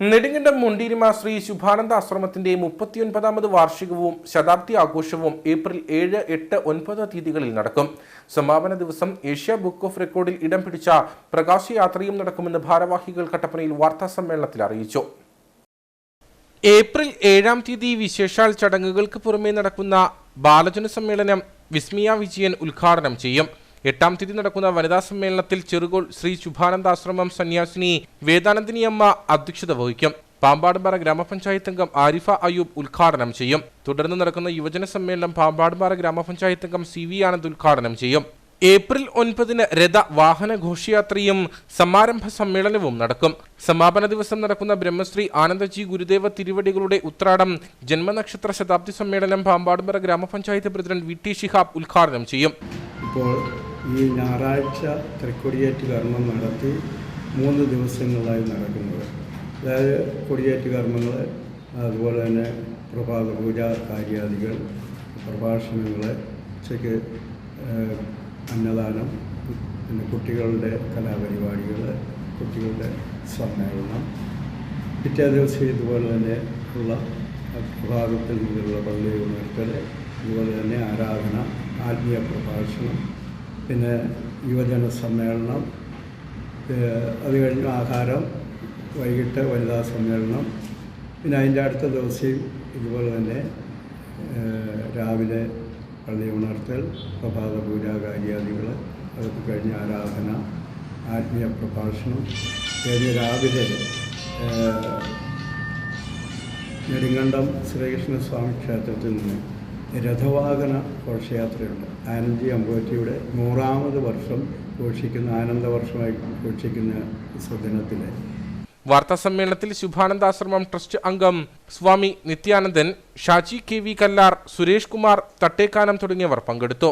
നെടുങ്കണ്ടം മുണ്ടീരിമ ശ്രീ ശുഭാനന്ദ ആശ്രമത്തിന്റെ മുപ്പത്തിയൊൻപതാമത് വാർഷികവും ശതാബ്ദി ആഘോഷവും ഏപ്രിൽ ഏഴ് എട്ട് ഒൻപത് തീയതികളിൽ നടക്കും. സമാപന ദിവസം ഏഷ്യ ബുക്ക് ഓഫ് റെക്കോർഡിൽ ഇടം പിടിച്ച പ്രകാശയാത്രയും നടക്കുമെന്ന് ഭാരവാഹികൾ കട്ടപ്പനയിൽ വാർത്താ സമ്മേളനത്തിൽ അറിയിച്ചു. ഏപ്രിൽ ഏഴാം തീയതി വിശേഷാൽ ചടങ്ങുകൾക്ക് പുറമെ നടക്കുന്ന ബാലജന സമ്മേളനം വിസ്മിയ വിജയൻ ഉദ്ഘാടനം ചെയ്യും. എട്ടാം തീയതി നടക്കുന്ന വനിതാ സമ്മേളനത്തിൽ ചെറുകോൾ ശ്രീ ശുഭാനന്ദാശ്രമം സന്യാസിനി വേദാനന്ദിനി അമ്മ അധ്യക്ഷത വഹിക്കും. പാമ്പാടുംപാറ ഗ്രാമപഞ്ചായത്ത് അംഗം ആരിഫ അയ്യൂബ് ഉദ്ഘാടനം ചെയ്യും. തുടർന്ന് നടക്കുന്ന യുവജന സമ്മേളനം പാമ്പാടുംപാറ ഗ്രാമപഞ്ചായത്ത് അംഗം സി വി ആനന്ദ് ഉദ്ഘാടനം ചെയ്യും. ഏപ്രിൽ ഒൻപതിന് രഥ വാഹന ഘോഷയാത്രയും സമാരംഭ സമ്മേളനവും നടക്കും. സമാപന ദിവസം നടക്കുന്ന ബ്രഹ്മശ്രീ ആനന്ദജി ഗുരുദേവ തിരുവടികളുടെ ഉത്രാടം ജന്മനക്ഷത്ര ശതാബ്ദി സമ്മേളനം പാമ്പാടുംപാറ ഗ്രാമപഞ്ചായത്ത് പ്രസിഡന്റ് വി ടി ഷിഹാബ് ഉദ്ഘാടനം ചെയ്യും. ഈ ഞായറാഴ്ച തൃക്കൊടിയേറ്റ് കർമ്മം നടത്തി മൂന്ന് ദിവസങ്ങളായി നടക്കുന്നത്. അതായത് കൊടിയേറ്റ് കർമ്മങ്ങൾ അതുപോലെ തന്നെ പ്രഭാത പൂജ കാര്യാദികൾ പ്രഭാഷണങ്ങൾ ഉച്ചയ്ക്ക് അന്നദാനം പിന്നെ കുട്ടികളുടെ കലാപരിപാടികൾ കുട്ടികളുടെ സമ്മേളനം. പിറ്റേ ദിവസം ഇതുപോലെ തന്നെ ഉള്ള പ്രഭാതത്തിൽ മുതലുള്ള പള്ളി ഉണർത്തൽ അതുപോലെ തന്നെ ആരാധന ആത്മീയ പ്രഭാഷണം പിന്നെ യുവജന സമ്മേളനം അത് കഴിഞ്ഞ് ആഹാരം വൈകിട്ട് വനിതാ സമ്മേളനം പിന്നെ അതിന്റെ അടുത്ത ദിവസം ഇതുപോലെ തന്നെ രാവിലെ പള്ളി ഉണർത്തൽ പ്രഭാത പൂജ കാര്യാദികൾ അതൊക്കെ കഴിഞ്ഞ് ആരാധന ആത്മീയ പ്രഭാഷണം കഴിഞ്ഞ് രാവിലെ നെടുങ്കണ്ടം ശ്രീകൃഷ്ണസ്വാമി ക്ഷേത്രത്തിൽ നിന്ന് രഥവാഹന ഘോഷയാത്രയുണ്ട്. ആനന്ദി അമ്പൂറ്റിയുടെ നൂറാമത് വർഷം ഘോഷിക്കുന്ന ആനന്ദവർഷമായി ഘോഷിക്കുന്ന സ്വദിനത്തിൽ വാർത്താ സമ്മേളനത്തിൽ ശുഭാനന്ദാശ്രമം ട്രസ്റ്റ് അംഗം സ്വാമി നിത്യാനന്ദൻ ഷാജി കെ വി കല്ലാർ സുരേഷ് കുമാർ തട്ടേക്കാനം തുടങ്ങിയവർ പങ്കെടുത്തു.